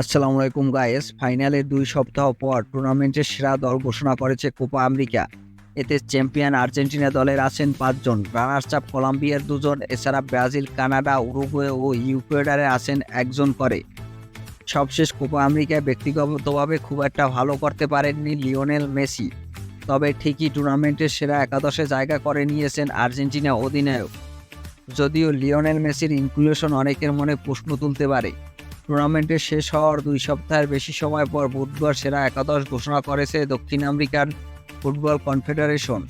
আসসালামু আলাইকুম গায়েস ফাইনালের দুই সপ্তাহ পর টুর্নামেন্টের সেরা দল ঘোষণা করেছে কোপা আমেরিকা। এতে চ্যাম্পিয়ন আর্জেন্টিনা দলের আছেন পাঁচজন। রানার্স আপ কলম্বিয়ার দুজন, এছাড়া ব্রাজিল, কানাডা, উরুগুয়ে ও ইউকুয়েডারে আছেন একজন করে। সবশেষ কোপা আমেরিকায় ব্যক্তিগতভাবে খুব একটা ভালো করতে পারেননি লিওনেল মেসি, তবে ঠিকই টুর্নামেন্টের সেরা একাদশে জায়গা করে নিয়েছেন আর্জেন্টিনা অধিনায়ক। যদিও লিওনেল মেসির ইনক্লুশন অনেকের মনে প্রশ্ন তুলতে পারে। টুর্নামেন্টের শেষ হওয়ার দুই সপ্তাহের বেশি সময় পর বুধবার সেরা একাদশ ঘোষণা করেছে দক্ষিণ আমেরিকান ফুটবল কনফেডারেশন।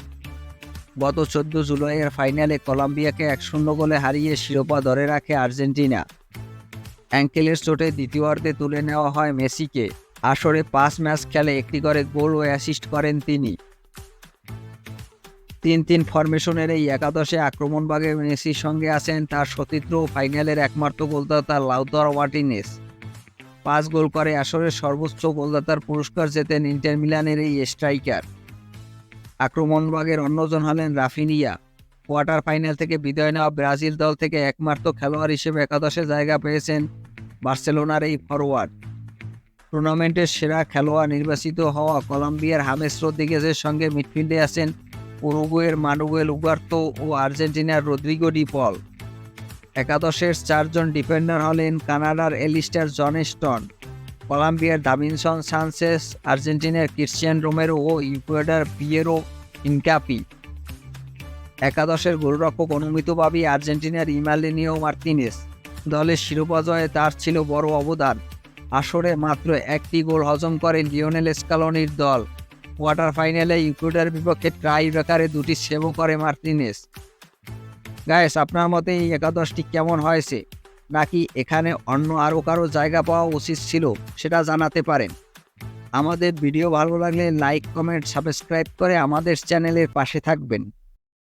গত চোদ্দ জুলাইয়ের ফাইনালে কলম্বিয়াকে এক শূন্য গোলে হারিয়ে শিরোপা ধরে রাখে আর্জেন্টিনা। অ্যাঙ্কেলের চোটে দ্বিতীয়ার্ধে তুলে নেওয়া হয় মেসিকে। আসরে পাঁচ ম্যাচ খেলে একটি করে গোল ও অ্যাসিস্ট করেন তিনি। তিন তিন ফরমেশনের এই একাদশে আক্রমণভাগে মেসির সঙ্গে আছেন তার সতীর্থ ফাইনালের একমাত্র গোলদাতা লাউতার ওয়াটিনেস পাঁচ গোল করে আসরের সর্বোচ্চ গোলদাতার পুরস্কার জেতেন ইন্টার মিলানের এই স্ট্রাইকার। আক্রমণভাগের অন্যজন হলেন রাফিনিয়া। কোয়ার্টার ফাইনাল থেকে বিদায় নেওয়া ব্রাজিল দল থেকে একমাত্র খেলোয়াড় হিসেবে একাদশে জায়গা পেয়েছেন বার্সেলোনার এই ফরওয়ার্ড টুর্নামেন্টের সেরা খেলোয়াড় নির্বাচিত হওয়া কলম্বিয়ার হামেস রদ্রিগেজের সঙ্গে মিডফিল্ডে আছেন উরুগুয়ের মানুয়েল উগার্তো ও আর্জেন্টিনার রদ্রিগো ডি পল। একাদশের চারজন ডিফেন্ডার হলেন কানাডার এলিস্টার জনস্টন, কলাম্বিয়ার দামিনসন সানসেস আর্জেন্টিনার ক্রিশ্চিয়ান রোমেরো ও ইকুয়েডার পিয়েরো ইনকাপি। একাদশের গোলরক্ষক অনুমিতভাবেই আর্জেন্টিনার ইমালিনিও মার্তিনেস। দলের শিরোপা জয়ে তার ছিল বড় অবদান। আসরে মাত্র একটি গোল হজম করে লিওনেল স্কালনির দল। কোয়ার্টার ফাইনালে ইকুয়েডার বিপক্ষে ট্রাই ব্রেকারে দুটি সেভও করে মার্টিনেস। গায়েস, আপনার মতে এই একাদশটি কেমন হয়েছে? নাকি এখানে অন্য আরও কারও জায়গা পাওয়া উচিত ছিল সেটা জানাতে পারেন। আমাদের ভিডিও ভালো লাগলে লাইক, কমেন্ট, সাবস্ক্রাইব করে আমাদের চ্যানেলের পাশে থাকবেন।